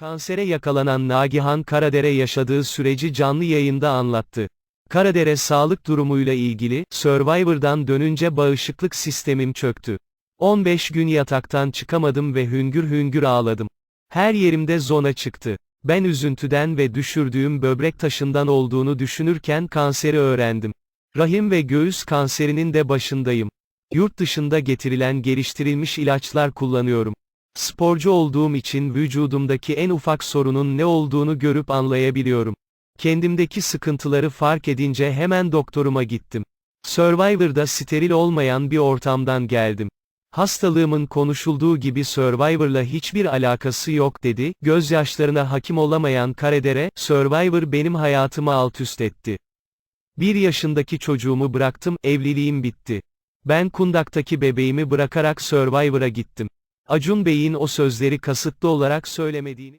Kansere yakalanan Nagihan Karadere yaşadığı süreci canlı yayında anlattı. Karadere sağlık durumuyla ilgili, Survivor'dan dönünce bağışıklık sistemim çöktü. 15 gün yataktan çıkamadım ve hüngür hüngür ağladım. Her yerimde zona çıktı. Ben üzüntüden ve düşürdüğüm böbrek taşından olduğunu düşünürken kanseri öğrendim. Rahim ve göğüs kanserinin de başındayım. Yurt dışında getirilen geliştirilmiş ilaçlar kullanıyorum. Sporcu olduğum için vücudumdaki en ufak sorunun ne olduğunu görüp anlayabiliyorum. Kendimdeki sıkıntıları fark edince hemen doktoruma gittim. Survivor'da steril olmayan bir ortamdan geldim. Hastalığımın konuşulduğu gibi Survivor'la hiçbir alakası yok dedi, gözyaşlarına hakim olamayan Karedere, Survivor benim hayatımı alt üst etti. Bir yaşındaki çocuğumu bıraktım, evliliğim bitti. Ben kundaktaki bebeğimi bırakarak Survivor'a gittim. Acun Bey'in o sözleri kasıtlı olarak söylemediğini